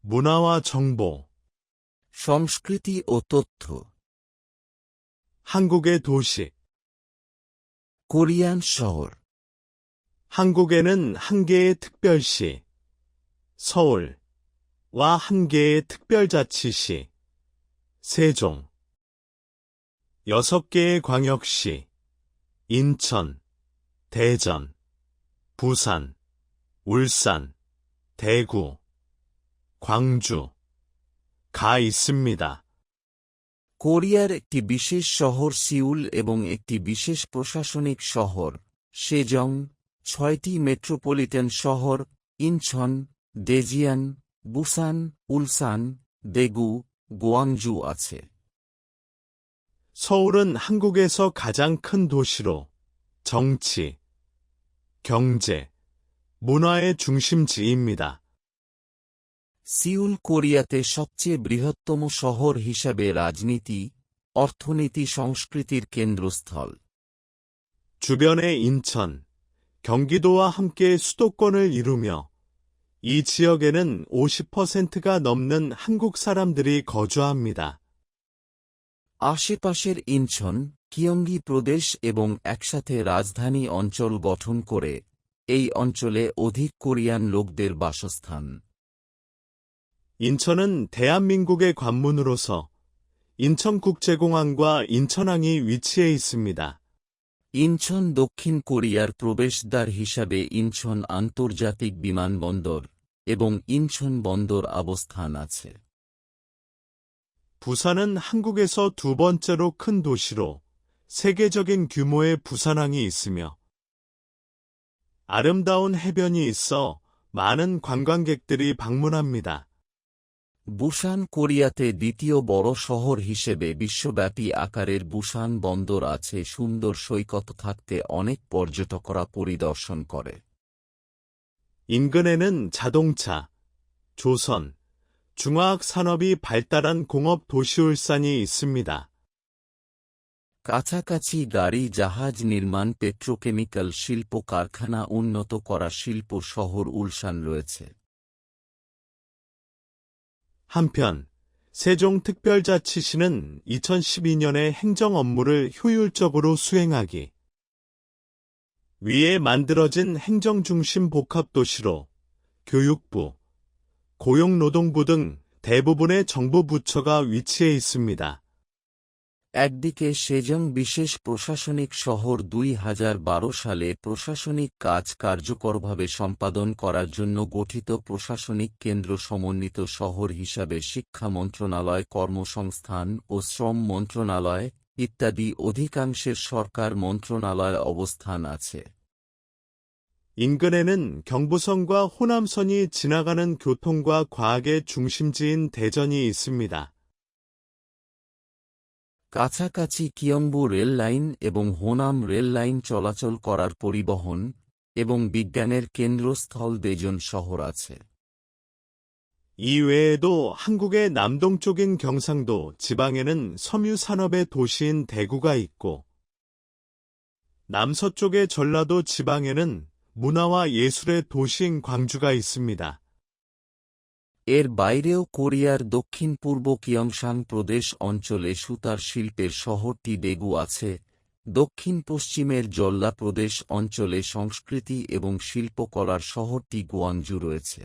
문화와 정보, সংস্কৃতি ও তথ্য 한국의 도시. কোরিয়ান শহর 한국에는 한 개의 특별시, 서울과 한 개의 특별자치시, 세종, 여섯 개의 광역시, 인천, 대전, 부산, 울산, 대구, 광주, 가 있습니다. কোরিয়ার একটি বিশেষ শহর সিউল এবং একটি বিশেষ প্রশাসনিক শহর সেজং ছয়টি মেট্রোপলিটন শহর ইনছন দেজিয়ান বুসান উলসান দেগু গোয়াংজু আছে 서울은 한국에서 가장 큰 도시로 정치, 경제, 문화의 중심지입니다. সিউল কোরিয়াতে সবচেয়ে বৃহত্তম শহর হিসাবে রাজনীতি অর্থনীতি সংস্কৃতির কেন্দ্রস্থল 주변의 인천, 경기도와 함께 수도권을 이루며 이 지역에는 50%가 넘는 한국 사람들이 거주합니다. আশেপাশের ইনছন কিয়ঙ্গি প্রদেশ এবং একসাথে রাজধানী অঞ্চল গঠন করে এই অঞ্চলে অধিক কোরিয়ান লোকদের বাসস্থান 인천은 대한민국의 관문으로서 인천국제공항과 인천항이 위치해 있습니다. ইনছন দক্ষিণ কোরিয়ার প্রবেশদ্বার হিসাবে ইনছন আন্তর্জাতিক বিমানবন্দর এবং ইনছন বন্দর অবস্থান আছে 부산은 한국에서 두 번째로 큰 도시로 세계적인 규모의 부산항이 있으며 아름다운 해변이 있어 많은 관광객들이 방문합니다. বুসান কোরিয়াতে দ্বিতীয় বড় শহর হিসেবে বিশ্বব্যাপী আকারের বুসান বন্দর আছে সুন্দর সৈকত থাকতে অনেক পর্যটকরা পরিদর্শন করে 인근에는 자동차, 조선, 중화학 산업이 발달한 공업 도시울산이 있습니다. কাছাকাছি গাড়ি জাহাজ নির্মাণ পেট্রোকেমিক্যাল শিল্প কারখানা উন্নত করা শিল্প শহর উলসান রয়েছে 한편 세종특별자치시는 2012년에 행정 업무를 효율적으로 수행하기 위해 만들어진 행정중심 복합도시로 교육부, 고용노동부 등 대부분의 정부 부처가 위치해 있습니다. একদিকে সেজং বিশেষ প্রশাসনিক শহর দুই হাজার বারো সালে প্রশাসনিক কাজ কার্যকরভাবে সম্পাদন করার জন্য গঠিত প্রশাসনিক কেন্দ্র সমন্বিত শহর হিসাবে শিক্ষা মন্ত্রণালয় কর্মসংস্থান ও শ্রম মন্ত্রণালয় ইত্যাদি অধিকাংশের সরকার মন্ত্রণালয় অবস্থান আছে 인근에는 경부선과 호남선이 지나가는 교통과 과학의 중심지인 대전이 있습니다. কাছাকাছি কিয়ংবু রেল লাইন এবং হোনাম রেল লাইন চলাচল করার পরিবহন এবং বিজ্ঞানের কেন্দ্রস্থল দেজন শহর আছে 이 외에도 한국의 남동쪽인 경상도 지방에는 섬유 산업의 도시인 대구가 있고, 남서쪽의 전라도 지방에는 문화와 예술의 도시인 광주가 있습니다. এর বাইরেও কোরিয়ার দক্ষিণ পূর্ব কিয়ংশাং প্রদেশ অঞ্চলে সুতার শিল্পের শহরটি ডেগু আছে। দক্ষিণ পশ্চিমের জল্লা প্রদেশ অঞ্চলে সংস্কৃতি এবং শিল্পকলার শহরটি গুয়াঞ্জু রয়েছে।